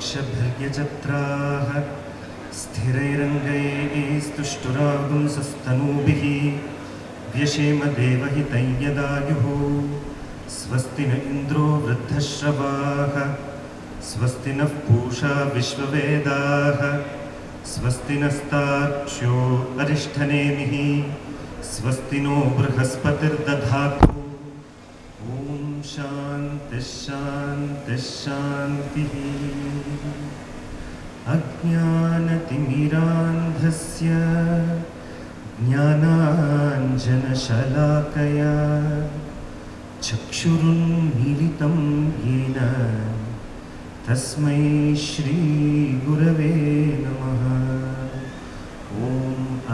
क्षभिर्यचत्राः स्थिरैरङ्गैः स्तुष्टुरागुंसस्तनूमदेव व्यशेमदेवहितैयदायुः स्वस्ति न इन्द्रो वृद्धश्रवाः स्वस्ति नः पूषा विश्ववेदाः स्वस्ति नस्ताक्ष्योपरिष्ठनेभिः स्वस्ति नो बृहस्पतिर्दधातु शान्तिः शान्तिः शान्तिः अज्ञानतिमिरान्धस्य ज्ञानाञ्जनशलाकया चक्षुरुन्मीलितं येन तस्मै श्रीगुरवे नमः। ॐ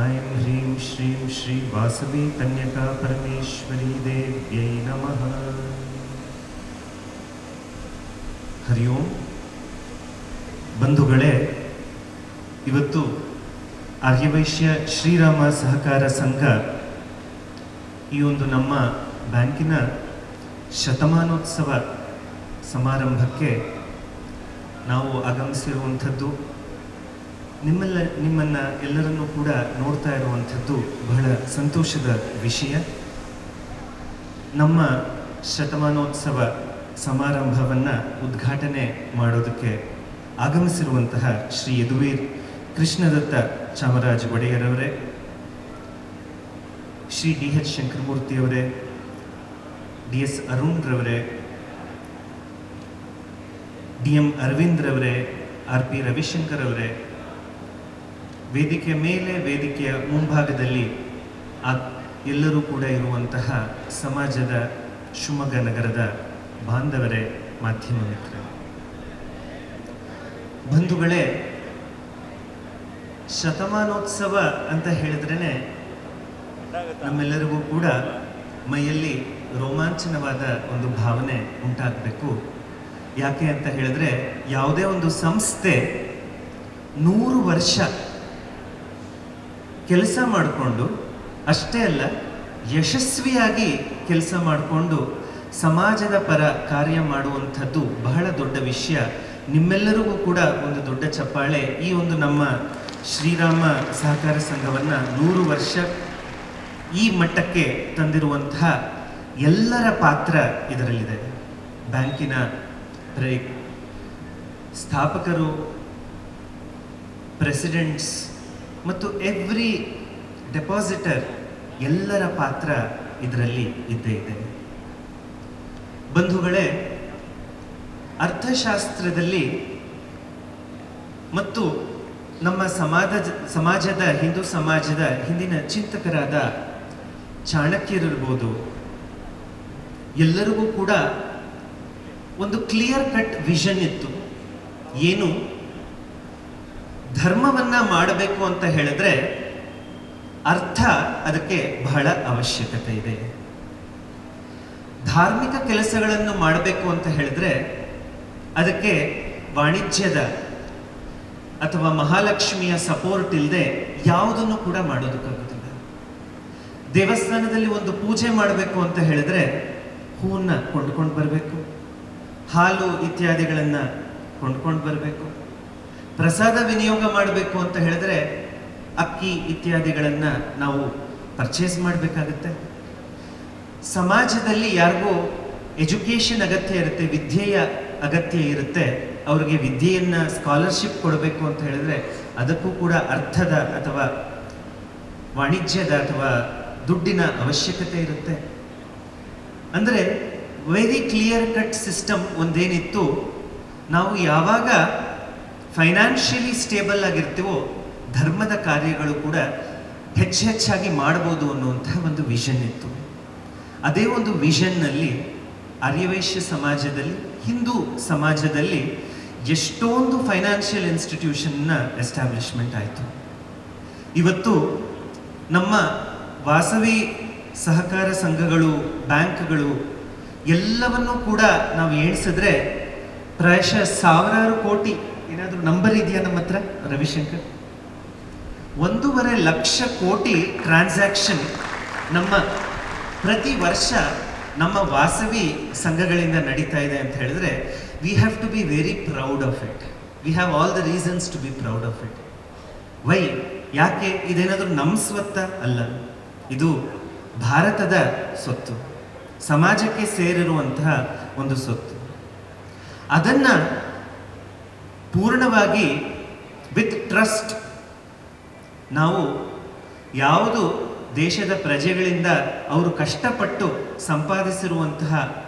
ऐं ह्रीं श्रीं श्री वासवी कन्यका परमेश्वरी देव्यै नमः ಹರಿ ಓಂ ಬಂಧುಗಳೇ, ಇವತ್ತು ಆರ್ಯವೈಶ್ಯ ಶ್ರೀರಾಮ ಸಹಕಾರ ಸಂಘ ಈ ಒಂದು ನಮ್ಮ ಬ್ಯಾಂಕಿನ ಶತಮಾನೋತ್ಸವ ಸಮಾರಂಭಕ್ಕೆ ನಾವು ಆಗಮಿಸಿರುವಂಥದ್ದು, ನಿಮ್ಮೆಲ್ಲ, ನಿಮ್ಮನ್ನು ಎಲ್ಲರನ್ನೂ ಕೂಡ ನೋಡ್ತಾ ಇರುವಂಥದ್ದು ಬಹಳ ಸಂತೋಷದ ವಿಷಯ. ನಮ್ಮ ಶತಮಾನೋತ್ಸವ ಸಮಾರಂಭವನ್ನು ಉದ್ಘಾಟನೆ ಮಾಡೋದಕ್ಕೆ ಆಗಮಿಸಿರುವಂತಹ ಶ್ರೀ ಯದುವೀರ್ ಕೃಷ್ಣದತ್ತ ಚಾಮರಾಜ ಒಡೆಯರವರೇ, ಶ್ರೀ ಡಿ ಎಚ್ ಶಂಕರಮೂರ್ತಿಯವರೇ, ಡಿ ಎಸ್ ಅರುಣ್ ರವರೇ ಡಿ ಎಂ ಅರವಿಂದ್ರವರೇ, ಆರ್ ಪಿ ರವಿಶಂಕರ್ ಅವರೇ ವೇದಿಕೆಯ ಮೇಲೆ ವೇದಿಕೆಯ ಮುಂಭಾಗದಲ್ಲಿ ಎಲ್ಲರೂ ಕೂಡ ಇರುವಂತಹ ಸಮಾಜದ ಶಿವಮೊಗ್ಗ ನಗರದ ಬಾಂಧವರೇ ಮಾಧ್ಯಮ ಮಿತ್ರರೇ ಬಂಧುಗಳೇ, ಶತಮಾನೋತ್ಸವ ಅಂತ ಹೇಳಿದ್ರೇ ನಮ್ಮೆಲ್ಲರಿಗೂ ಕೂಡ ಮೈಯಲ್ಲಿ ರೋಮಾಂಚನವಾದ ಒಂದು ಭಾವನೆ ಉಂಟಾಗಬೇಕು. ಯಾಕೆ ಅಂತ ಹೇಳಿದ್ರೆ, ಯಾವುದೇ ಒಂದು ಸಂಸ್ಥೆ ನೂರು ವರ್ಷ ಕೆಲಸ ಮಾಡಿಕೊಂಡು, ಅಷ್ಟೇ ಅಲ್ಲ, ಯಶಸ್ವಿಯಾಗಿ ಕೆಲಸ ಮಾಡಿಕೊಂಡು ಸಮಾಜದ ಪರ ಕಾರ್ಯ ಮಾಡುವಂಥದ್ದು ಬಹಳ ದೊಡ್ಡ ವಿಷಯ. ನಿಮ್ಮೆಲ್ಲರಿಗೂ ಕೂಡ ಒಂದು ದೊಡ್ಡ ಚಪ್ಪಾಳೆ. ಈ ಒಂದು ನಮ್ಮ ಶ್ರೀರಾಮ ಸಹಕಾರ ಸಂಘವನ್ನು ನೂರು ವರ್ಷ ಈ ಮಟ್ಟಕ್ಕೆ ತಂದಿರುವಂತಹ ಎಲ್ಲರ ಪಾತ್ರ ಇದರಲ್ಲಿದೆ. ಬ್ಯಾಂಕಿನ ಪ್ರೇ ಸ್ಥಾಪಕರು, ಪ್ರೆಸಿಡೆಂಟ್ಸ್ ಮತ್ತು ಎವ್ರಿ ಡೆಪಾಸಿಟರ್ ಎಲ್ಲರ ಪಾತ್ರ ಇದರಲ್ಲಿ ಇದ್ದೇ ಇದೆ. ಬಂಧುಗಳೇ, ಅರ್ಥಶಾಸ್ತ್ರದಲ್ಲಿ ಮತ್ತು ನಮ್ಮ ಸಮಾಜ, ಸಮಾಜದ, ಹಿಂದೂ ಸಮಾಜದ ಹಿಂದಿನ ಚಿಂತಕರಾದ ಚಾಣಕ್ಯರಿರ್ಬೋದು, ಎಲ್ಲರಿಗೂ ಕೂಡ ಒಂದು ಕ್ಲಿಯರ್ ಕಟ್ ವಿಷನ್ ಇತ್ತು. ಏನು? ಧರ್ಮವನ್ನ ಮಾಡಬೇಕು ಅಂತ ಹೇಳಿದ್ರೆ ಅರ್ಥ ಅದಕ್ಕೆ ಬಹಳ ಅವಶ್ಯಕತೆ ಇದೆ. ಧಾರ್ಮಿಕ ಕೆಲಸಗಳನ್ನು ಮಾಡಬೇಕು ಅಂತ ಹೇಳಿದ್ರೆ ಅದಕ್ಕೆ ವಾಣಿಜ್ಯದ ಅಥವಾ ಮಹಾಲಕ್ಷ್ಮಿಯ ಸಪೋರ್ಟ್ ಇಲ್ಲದೆ ಯಾವುದನ್ನು ಕೂಡ ಮಾಡೋದಕ್ಕಾಗುತ್ತಿಲ್ಲ ದೇವಸ್ಥಾನದಲ್ಲಿ ಒಂದು ಪೂಜೆ ಮಾಡಬೇಕು ಅಂತ ಹೇಳಿದ್ರೆ ಹೂವನ್ನ ಕೊಂಡ್ಕೊಂಡು ಬರಬೇಕು, ಹಾಲು ಇತ್ಯಾದಿಗಳನ್ನು ಕೊಂಡ್ಕೊಂಡು ಬರಬೇಕು, ಪ್ರಸಾದ ವಿನಿಯೋಗ ಮಾಡಬೇಕು ಅಂತ ಹೇಳಿದ್ರೆ ಅಕ್ಕಿ ಇತ್ಯಾದಿಗಳನ್ನು ನಾವು ಪರ್ಚೇಸ್ ಮಾಡಬೇಕಾಗುತ್ತೆ. ಸಮಾಜದಲ್ಲಿ ಯಾರಿಗೂ ಎಜುಕೇಷನ್ ಅಗತ್ಯ ಇರುತ್ತೆ, ವಿದ್ಯೆಯ ಅಗತ್ಯ ಇರುತ್ತೆ, ಅವರಿಗೆ ವಿದ್ಯೆಯನ್ನ ಸ್ಕಾಲರ್ಶಿಪ್ ಕೊಡಬೇಕು ಅಂತ ಹೇಳಿದ್ರೆ ಅದಕ್ಕೂ ಕೂಡ ಅರ್ಥದ ಅಥವಾ ವಾಣಿಜ್ಯದ ಅಥವಾ ದುಡ್ಡಿನ ಅವಶ್ಯಕತೆ ಇರುತ್ತೆ. ಅಂದರೆ ವೆರಿ ಕ್ಲಿಯರ್ ಕಟ್ ಸಿಸ್ಟಮ್ ಒಂದೇನಿತ್ತು, ನಾವು ಯಾವಾಗ ಫೈನಾನ್ಷಿಯಲಿ ಸ್ಟೇಬಲ್ ಆಗಿರ್ತೀವೋ, ಧರ್ಮದ ಕಾರ್ಯಗಳು ಕೂಡ ಹೆಚ್ಚು ಹೆಚ್ಚಾಗಿ ಮಾಡ್ಬೋದು ಅನ್ನುವಂಥ ಒಂದು ವಿಷನ್ ಇತ್ತು. ಅದೇ ಒಂದು ವಿಷನ್ನಲ್ಲಿ ಆರ್ಯವೈಶ್ಯ ಸಮಾಜದಲ್ಲಿ, ಹಿಂದೂ ಸಮಾಜದಲ್ಲಿ ಎಷ್ಟೊಂದು ಫೈನಾನ್ಷಿಯಲ್ ಇನ್ಸ್ಟಿಟ್ಯೂಷನ್ನ ಎಸ್ಟಾಬ್ಲಿಷ್ಮೆಂಟ್ ಆಯಿತು. ಇವತ್ತು ನಮ್ಮ ವಾಸವಿ ಸಹಕಾರ ಸಂಘಗಳು, ಬ್ಯಾಂಕ್ಗಳು ಎಲ್ಲವನ್ನೂ ಕೂಡ ನಾವು ಎಣಿಸಿದ್ರೆ ಪ್ರಾಯಶಃ ಸಾವಿರಾರು ಕೋಟಿ ಏನಾದರೂ ನಂಬರ್ ಇದೆಯಾ ನಮ್ಮ ಹತ್ರ, ರವಿಶಂಕರ್? ಒಂದೂವರೆ ಲಕ್ಷ ಕೋಟಿ ಟ್ರಾನ್ಸಾಕ್ಷನ್ ನಮ್ಮ ಪ್ರತಿ ವರ್ಷ ನಮ್ಮ ವಾಸವಿ ಸಂಘಗಳಿಂದ ನಡೀತಾ ಇದೆ ಅಂತ ಹೇಳಿದ್ರೆ we have to be very proud of it we have all the reasons to be proud of it why ಯಾಕೆ? ಇದೇನಾದರೂ ನಮ್ಮ ಸ್ವತ್ತ ಅಲ್ಲ. ಇದು ಭಾರತದ ಸೊತ್ತು ಸಮಾಜಕ್ಕೆ ಸೇರಿರುವಂತಹ ಒಂದು ಸೊತ್ತು ಅದನ್ನು ಪೂರ್ಣವಾಗಿ ವಿತ್ ಟ್ರಸ್ಟ್ ನಾವು ಯಾವುದು ದೇಶದ ಪ್ರಜೆಗಳಿಂದ ಅವರು ಕಷ್ಟಪಟ್ಟು ಸಂಪಾದಿಸಿರುವಂತಹ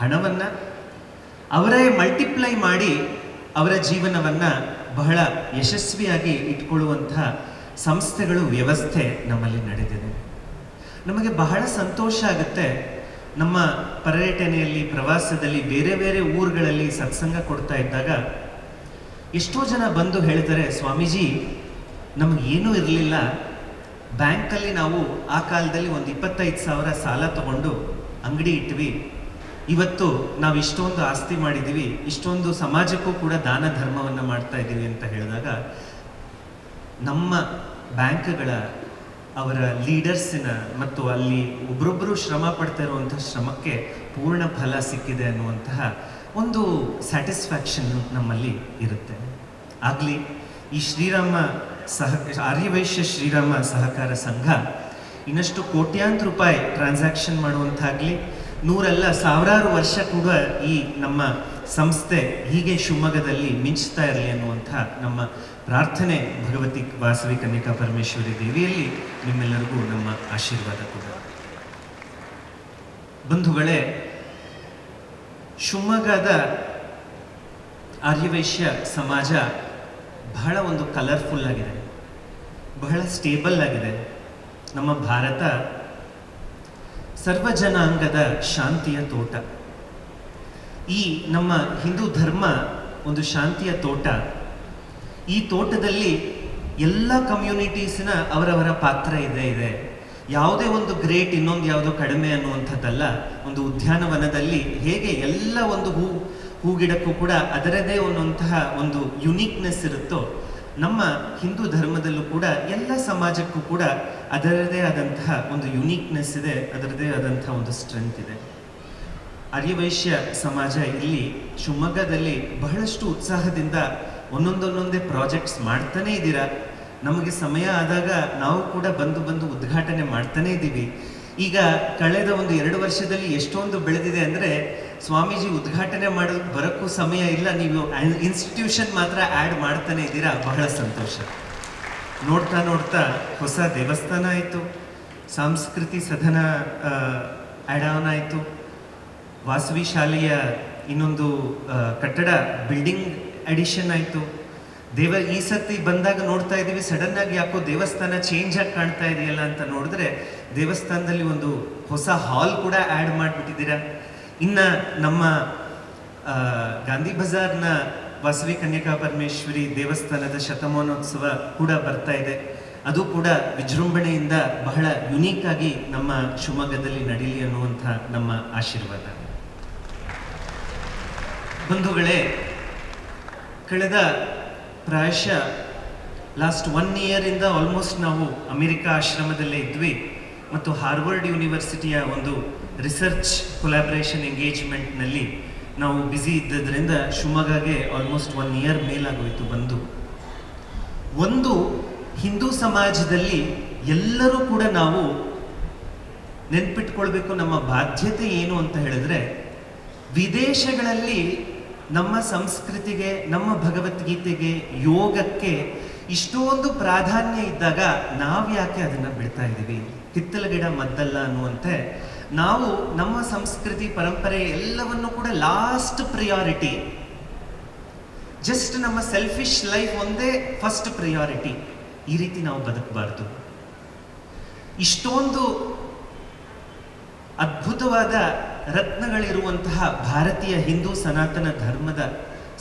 ಹಣವನ್ನು ಅವರೇ ಮಲ್ಟಿಪ್ಲೈ ಮಾಡಿ ಅವರ ಜೀವನವನ್ನು ಬಹಳ ಯಶಸ್ವಿಯಾಗಿ ಇಟ್ಕೊಳ್ಳುವಂತಹ ಸಂಸ್ಥೆಗಳು ವ್ಯವಸ್ಥೆ ನಮ್ಮಲ್ಲಿ ನಡೆದಿದೆ. ನಮಗೆ ಬಹಳ ಸಂತೋಷ ಆಗುತ್ತೆ. ನಮ್ಮ ಪರ್ಯಟನೆಯಲ್ಲಿ, ಪ್ರವಾಸದಲ್ಲಿ ಬೇರೆ ಬೇರೆ ಊರುಗಳಲ್ಲಿ ಸತ್ಸಂಗ ಕೊಡ್ತಾ ಇದ್ದಾಗ ಎಷ್ಟೋ ಜನ ಬಂದು ಹೇಳ್ತಾರೆ ಸ್ವಾಮೀಜಿ ನಮಗೇನೂ ಇರಲಿಲ್ಲ. ಬ್ಯಾಂಕಲ್ಲಿ ನಾವು ಆ ಕಾಲದಲ್ಲಿ ಒಂದು ಇಪ್ಪತ್ತೈದು ಸಾವಿರ ಸಾಲ ತಗೊಂಡು ಅಂಗಡಿ ಇಟ್ವಿ. ಇವತ್ತು ನಾವು ಇಷ್ಟೊಂದು ಆಸ್ತಿ ಮಾಡಿದ್ದೀವಿ ಇಷ್ಟೊಂದು ಸಮಾಜಕ್ಕೂ ಕೂಡ ದಾನ ಧರ್ಮವನ್ನು ಮಾಡ್ತಾ ಇದ್ದೀವಿ ಅಂತ ಹೇಳಿದಾಗ ನಮ್ಮ ಬ್ಯಾಂಕ್ಗಳ ಅವರ ಲೀಡರ್ಸಿನ ಮತ್ತು ಅಲ್ಲಿ ಒಬ್ರೊಬ್ಬರು ಶ್ರಮ ಪಡ್ತಾ ಇರುವಂಥ ಶ್ರಮಕ್ಕೆ ಪೂರ್ಣ ಫಲ ಸಿಕ್ಕಿದೆ ಅನ್ನುವಂತಹ ಒಂದು ಸ್ಯಾಟಿಸ್ಫ್ಯಾಕ್ಷನ್ ನಮ್ಮಲ್ಲಿ ಇರುತ್ತೆ. ಆಗಲಿ, ಈ ಶ್ರೀರಾಮ ಸಹ, ಆರ್ಯವೈಶ್ಯ ಶ್ರೀರಾಮ ಸಹಕಾರ ಸಂಘ ಇನ್ನಷ್ಟು ಕೋಟ್ಯಾಂತರ ರೂಪಾಯಿ ಟ್ರಾನ್ಸಾಕ್ಷನ್ ಮಾಡುವಂತಾಗ್ಲಿ, ನೂರಲ್ಲ ಸಾವಿರಾರು ವರ್ಷ ಕೂಡ ಈ ನಮ್ಮ ಸಂಸ್ಥೆ ಹೀಗೆ ಶಿವಮೊಗ್ಗದಲ್ಲಿ ಮಿಂಚ್ತಾ ಇರಲಿ ಅನ್ನುವಂಥ ನಮ್ಮ ಪ್ರಾರ್ಥನೆ ಭಗವತಿ ವಾಸವಿ ಕನ್ಯಕಾ ಪರಮೇಶ್ವರಿ ದೇವಿಯಲ್ಲಿ ನಿಮ್ಮೆಲ್ಲರಿಗೂ ನಮ್ಮ ಆಶೀರ್ವಾದ ಕೂಡ. ಬಂಧುಗಳೇ, ಶಿವಮೊಗ್ಗದ ಆರ್ಯವೈಶ್ಯ ಸಮಾಜ ಬಹಳ ಒಂದು ಕಲರ್ಫುಲ್ ಆಗಿದೆ. ಬಹಳ ಸ್ಟೇಬಲ್ ಆಗಿದೆ. ನಮ್ಮ ಭಾರತ ಸರ್ವಜನಾಂಗದ ಶಾಂತಿಯ ತೋಟ. ಈ ನಮ್ಮ ಹಿಂದೂ ಧರ್ಮ ಒಂದು ಶಾಂತಿಯ ತೋಟ. ಈ ತೋಟದಲ್ಲಿ ಎಲ್ಲ ಕಮ್ಯುನಿಟೀಸಿನ ಅವರವರ ಪಾತ್ರ ಇದೆ ಇದೆ. ಯಾವುದೇ ಒಂದು ಗ್ರೇಟ್ ಇನ್ನೊಂದು ಯಾವುದೋ ಕಡಿಮೆ ಅನ್ನುವಂಥದ್ದಲ್ಲ, ಒಂದು ಉದ್ಯಾನವನದಲ್ಲಿ ಹೇಗೆ ಎಲ್ಲ ಒಂದು ಹೂ ಹೂಗಿಡಕ್ಕೂ ಕೂಡ ಅದರದೇ ಒಂದಂತಹ ಒಂದು ಯುನೀಕ್ನೆಸ್ ಇರುತ್ತೋ ನಮ್ಮ ಹಿಂದೂ ಧರ್ಮದಲ್ಲೂ ಕೂಡ ಎಲ್ಲ ಸಮಾಜಕ್ಕೂ ಕೂಡ ಅದರದೇ ಆದಂತಹ ಒಂದು ಯುನೀಕ್ನೆಸ್ ಇದೆ, ಅದರದೇ ಆದಂತಹ ಒಂದು ಸ್ಟ್ರೆಂತ್ ಇದೆ. ಅರ್ಯವೈಶ್ಯ ಸಮಾಜ ಇಲ್ಲಿ ಶಿವಮೊಗ್ಗದಲ್ಲಿ ಬಹಳಷ್ಟು ಉತ್ಸಾಹದಿಂದ ಒಂದೊಂದೊಂದೊಂದೇ ಪ್ರಾಜೆಕ್ಟ್ಸ್ ಮಾಡ್ತಾನೇ ಇದ್ದೀರಾ? ನಮಗೆ ಸಮಯ ಆದಾಗ ನಾವು ಕೂಡ ಬಂದು ಬಂದು ಉದ್ಘಾಟನೆ ಮಾಡ್ತಾನೇ ಇದ್ದೀವಿ. ಈಗ ಕಳೆದ ಒಂದು ಎರಡು ವರ್ಷದಲ್ಲಿ ಎಷ್ಟೊಂದು ಬೆಳೆದಿದೆ ಅಂದರೆ ಸ್ವಾಮೀಜಿ ಉದ್ಘಾಟನೆ ಮಾಡೋದು ಬರೋಕ್ಕೂ ಸಮಯ ಇಲ್ಲ. ನೀವು ಇನ್ಸ್ಟಿಟ್ಯೂಷನ್ ಮಾತ್ರ ಆ್ಯಡ್ ಮಾಡ್ತಾನೆ ಇದ್ದೀರಾ. ಬಹಳ ಸಂತೋಷ. ನೋಡ್ತಾ ನೋಡ್ತಾ ಹೊಸ ದೇವಸ್ಥಾನ ಆಯಿತು. ಸಾಂಸ್ಕೃತಿ ಸದನ ಆ್ಯಡ್ ಆನ್ ಆಯಿತು. ವಾಸವಿ ಶಾಲೆಯ ಇನ್ನೊಂದು ಕಟ್ಟಡ ಬಿಲ್ಡಿಂಗ್ ಅಡಿಷನ್ ಆಯಿತು. ದೇವ, ಈ ಸತಿ ಬಂದಾಗ ನೋಡ್ತಾ ಇದ್ದೀವಿ. ಸಡನ್ನಾಗಿ ಯಾಕೋ ದೇವಸ್ಥಾನ ಚೇಂಜ್ ಆಗಿ ಕಾಣ್ತಾ ಇದೆಯಲ್ಲ ಅಂತ ನೋಡಿದ್ರೆ ದೇವಸ್ಥಾನದಲ್ಲಿ ಒಂದು ಹೊಸ ಹಾಲ್ ಕೂಡ ಆ್ಯಡ್ ಮಾಡಿಬಿಟ್ಟಿದ್ದೀರಾ. ಇನ್ನು ನಮ್ಮ ಗಾಂಧಿ ಬಜಾರ್ನ ವಾಸವಿ ಕನ್ಯಕಾ ಪರಮೇಶ್ವರಿ ದೇವಸ್ಥಾನದ ಶತಮಾನೋತ್ಸವ ಕೂಡ ಬರ್ತಾ ಇದೆ. ಅದು ಕೂಡ ವಿಜೃಂಭಣೆಯಿಂದ ಬಹಳ ಯುನೀಕ್ ಆಗಿ ನಮ್ಮ ಶಿವಮೊಗ್ಗದಲ್ಲಿ ನಡೀಲಿ ಅನ್ನುವಂಥ ನಮ್ಮ ಆಶೀರ್ವಾದ. ಬಂಧುಗಳೇ, ಕಳೆದ ಪ್ರಾಯಶಃ ಲಾಸ್ಟ್ ಒನ್ ಇಯರಿಂದ ಆಲ್ಮೋಸ್ಟ್ ನಾವು ಅಮೆರಿಕ ಆಶ್ರಮದಲ್ಲೇ ಇದ್ವಿ. ಮತ್ತು ಹಾರ್ವರ್ಡ್ ಯೂನಿವರ್ಸಿಟಿಯ ಒಂದು ರಿಸರ್ಚ್ ಕೊಲಾಬ್ರೇಷನ್ ಎಂಗೇಜ್ಮೆಂಟ್ನಲ್ಲಿ ನಾವು ಬ್ಯುಸಿ ಇದ್ದದ್ರಿಂದ ಶಿವಮೊಗ್ಗಗೆ ಆಲ್ಮೋಸ್ಟ್ ಒನ್ ಇಯರ್ ಮೇಲಾಗೋಯಿತು ಬಂದು. ಒಂದು ಹಿಂದೂ ಸಮಾಜದಲ್ಲಿ ಎಲ್ಲರೂ ಕೂಡ ನಾವು ನೆನ್ಪಿಟ್ಕೊಳ್ಬೇಕು ನಮ್ಮ ಬಾಧ್ಯತೆ ಏನು ಅಂತ ಹೇಳಿದ್ರೆ, ವಿದೇಶಗಳಲ್ಲಿ ನಮ್ಮ ಸಂಸ್ಕೃತಿಗೆ, ನಮ್ಮ ಭಗವದ್ಗೀತೆಗೆ, ಯೋಗಕ್ಕೆ ಇಷ್ಟೊಂದು ಪ್ರಾಧಾನ್ಯ ಇದ್ದಾಗ ನಾವು ಯಾಕೆ ಅದನ್ನು ಬಿಡ್ತಾ ಇದ್ದೀವಿ? ಹಿತ್ತಲ ಗಿಡ ಮದ್ದಲ್ಲ ಅನ್ನುವಂತೆ ನಾವು ನಮ್ಮ ಸಂಸ್ಕೃತಿ ಪರಂಪರೆ ಎಲ್ಲವನ್ನು ಕೂಡ ಲಾಸ್ಟ್ ಪ್ರಿಯಾರಿಟಿ ಜಸ್ಟ್ ನಮ್ಮ ಸೆಲ್ಫಿಶ್ ಲೈಫ್ ಒಂದೇ ಫಸ್ಟ್ ಪ್ರಿಯಾರಿಟಿ ಈ ರೀತಿ ನಾವು ಬದುಕಬಾರ್ದು. ಇಷ್ಟೊಂದು ಅದ್ಭುತವಾದ ರತ್ನಗಳಿರುವಂತಹ ಭಾರತೀಯ ಹಿಂದೂ ಸನಾತನ ಧರ್ಮದ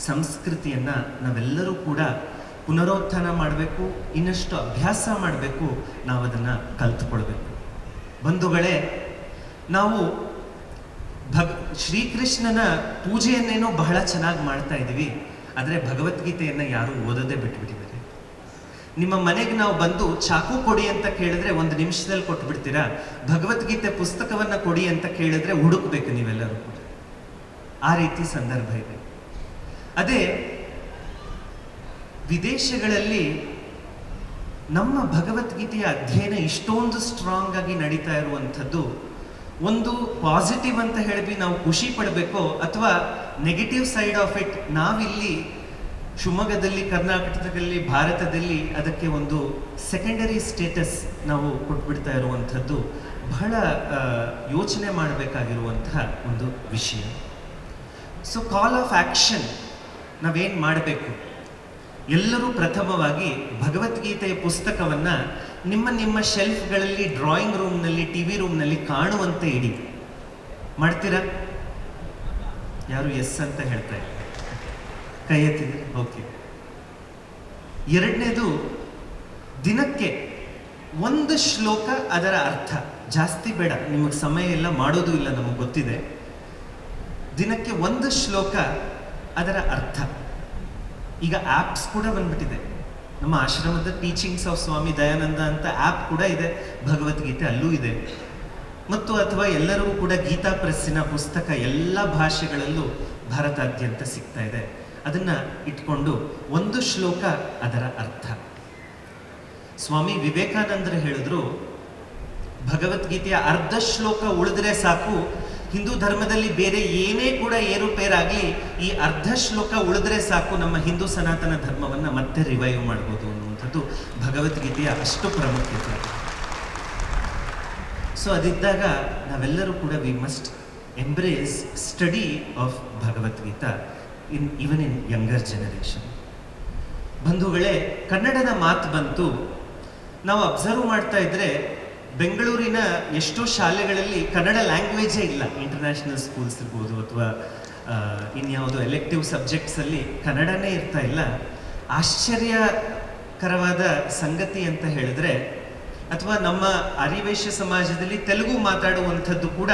ಸಂಸ್ಕೃತಿಯನ್ನ ನಾವೆಲ್ಲರೂ ಕೂಡ ಪುನರೋತ್ಥಾನ ಮಾಡಬೇಕು, ಇನ್ನಷ್ಟು ಅಭ್ಯಾಸ ಮಾಡಬೇಕು ನಾವು ಅದನ್ನು ಕಲ್ತ್ಕೊಳ್ಬೇಕು. ಬಂಧುಗಳೇ, ನಾವು ಭಗ್, ಶ್ರೀಕೃಷ್ಣನ ಪೂಜೆಯನ್ನೇನೋ ಬಹಳ ಚೆನ್ನಾಗಿ ಮಾಡ್ತಾ ಇದ್ದೀವಿ, ಆದರೆ ಭಗವದ್ಗೀತೆಯನ್ನು ಯಾರೂ ಓದೋದೇ ಬಿಟ್ಬಿಟ್ಟಿದ್ದಾರೆ. ನಿಮ್ಮ ಮನೆಗೆ ನಾವು ಬಂದು ಚಾಕು ಕೊಡಿ ಅಂತ ಕೇಳಿದ್ರೆ ಒಂದು ನಿಮಿಷದಲ್ಲಿ ಕೊಟ್ಬಿಡ್ತೀರಾ? ಭಗವದ್ಗೀತೆ ಪುಸ್ತಕವನ್ನು ಕೊಡಿ ಅಂತ ಕೇಳಿದ್ರೆ ಹುಡುಕ್ಬೇಕು ನೀವೆಲ್ಲರೂ ಕೂಡ. ಆ ರೀತಿ ಸಂದರ್ಭ ಇದೆ. ಅದೇ, ವಿದೇಶಗಳಲ್ಲಿ ನಮ್ಮ ಭಗವದ್ಗೀತೆಯ ಅಧ್ಯಯನ ಇಷ್ಟೊಂದು ಸ್ಟ್ರಾಂಗ್ ಆಗಿ ನಡೀತಾ ಇರುವಂಥದ್ದು. ಒಂದು ಪಾಸಿಟಿವ್ ಅಂತ ಹೇಳಿ ನಾವು ಖುಷಿ ಪಡಬೇಕೋ ಅಥವಾ ನೆಗೆಟಿವ್ ಸೈಡ್ ಆಫ್ ಇಟ್ ನಾವಿಲ್ಲಿ ಶಿವಮೊಗ್ಗದಲ್ಲಿ, ಕರ್ನಾಟಕದಲ್ಲಿ, ಭಾರತದಲ್ಲಿ ಅದಕ್ಕೆ ಒಂದು ಸೆಕೆಂಡರಿ ಸ್ಟೇಟಸ್ ನಾವು ಕೊಟ್ಬಿಡ್ತಾ ಇರುವಂಥದ್ದು. ಬಹಳ ಯೋಚನೆ ಮಾಡಬೇಕಾಗಿರುವಂತಹ ಒಂದು ವಿಷಯ. ಸೊ ಕಾಲ್ ಆಫ್ ಆಕ್ಷನ್ ನಾವೇನು ಮಾಡಬೇಕು? ಎಲ್ಲರೂ ಪ್ರಥಮವಾಗಿ ಭಗವದ್ಗೀತೆಯ ಪುಸ್ತಕವನ್ನು ನಿಮ್ಮ ನಿಮ್ಮ ಶೆಲ್ಫ್ಗಳಲ್ಲಿ ಡ್ರಾಯಿಂಗ್ ರೂಮ್ನಲ್ಲಿ ಟಿ ವಿ ರೂಮ್ನಲ್ಲಿ ಕಾಣುವಂತೆ ಇಡಿ. ಮಾಡ್ತೀರಾ? ಯಾರು ಎಸ್ ಅಂತ ಹೇಳ್ತಾ ಇಲ್ಲ. ಕೈ ಎತ್ತಿದ್ರೆ ಓಕೆ ಎರಡನೇದು, ದಿನಕ್ಕೆ ಒಂದು ಶ್ಲೋಕ ಅದರ ಅರ್ಥ. ಜಾಸ್ತಿ ಬೇಡ, ನಿಮಗೆ ಸಮಯ ಎಲ್ಲ ಮಾಡೋದು ಇಲ್ಲ, ನಮಗೆ ಗೊತ್ತಿದೆ. ದಿನಕ್ಕೆ ಒಂದು ಶ್ಲೋಕ ಅದರ ಅರ್ಥ. ಈಗ ಆಪ್ಸ್ ಕೂಡ ಬಂದ್ಬಿಟ್ಟಿದೆ. ನಮ್ಮ ಆಶ್ರಮದ ಟೀಚಿಂಗ್ಸ್ ಆಫ್ ಸ್ವಾಮಿ ದಯಾನಂದ ಅಂತ ಆ್ಯಪ್ ಕೂಡ ಇದೆ. ಭಗವದ್ಗೀತೆ ಅಲ್ಲೂ ಇದೆ. ಮತ್ತು ಅಥವಾ ಎಲ್ಲರಿಗೂ ಕೂಡ ಗೀತಾ ಪ್ರೆಸ್ಸಿನ ಪುಸ್ತಕ ಎಲ್ಲ ಭಾಷೆಗಳಲ್ಲೂ ಭಾರತಾದ್ಯಂತ ಸಿಗ್ತಾ ಇದೆ. ಅದನ್ನು ಇಟ್ಕೊಂಡು ಒಂದು ಶ್ಲೋಕ ಅದರ ಅರ್ಥ. ಸ್ವಾಮಿ ವಿವೇಕಾನಂದರು ಹೇಳಿದ್ರು, ಭಗವದ್ಗೀತೆಯ ಅರ್ಧ ಶ್ಲೋಕ ಉಳಿದ್ರೆ ಸಾಕು ಹಿಂದೂ ಧರ್ಮದಲ್ಲಿ ಬೇರೆ ಏನೇ ಕೂಡ ಏರುಪೇರಾಗಲಿ ಈ ಅರ್ಧ ಶ್ಲೋಕ ಉಳಿದ್ರೆ ಸಾಕು ನಮ್ಮ ಹಿಂದೂ ಸನಾತನ ಧರ್ಮವನ್ನು ಮತ್ತೆ ರಿವೈವ್ ಮಾಡ್ಬೋದು ಅನ್ನುವಂಥದ್ದು ಭಗವದ್ಗೀತೆಯ ಅಷ್ಟು ಪ್ರಾಮುಖ್ಯತೆ. ಸೊ ಅದಿದ್ದಾಗ ನಾವೆಲ್ಲರೂ ಕೂಡ we must embrace study of Bhagavad Gita in even in younger generation ಬಂಧುಗಳೇ, ಕನ್ನಡದ ಮಾತು ಬಂತು, ನಾವು ಅಬ್ಸರ್ವ್ ಮಾಡ್ತಾ ಇದ್ರೆ ಬೆಂಗಳೂರಿನ ಎಷ್ಟೋ ಶಾಲೆಗಳಲ್ಲಿ ಕನ್ನಡ ಲ್ಯಾಂಗ್ವೇಜೇ ಇಲ್ಲ. ಇಂಟರ್ನ್ಯಾಷನಲ್ ಸ್ಕೂಲ್ಸ್ ಇರ್ಬೋದು ಅಥವಾ ಇನ್ಯಾವುದೋ ಎಲೆಕ್ಟಿವ್ ಸಬ್ಜೆಕ್ಟ್ಸಲ್ಲಿ ಕನ್ನಡನೇ ಇರ್ತಾ ಇಲ್ಲ. ಆಶ್ಚರ್ಯಕರವಾದ ಸಂಗತಿ ಅಂತ ಹೇಳಿದ್ರೆ ಅಥವಾ ನಮ್ಮ ಅರಿವೈಶ್ಯ ಸಮಾಜದಲ್ಲಿ ತೆಲುಗು ಮಾತಾಡುವಂಥದ್ದು ಕೂಡ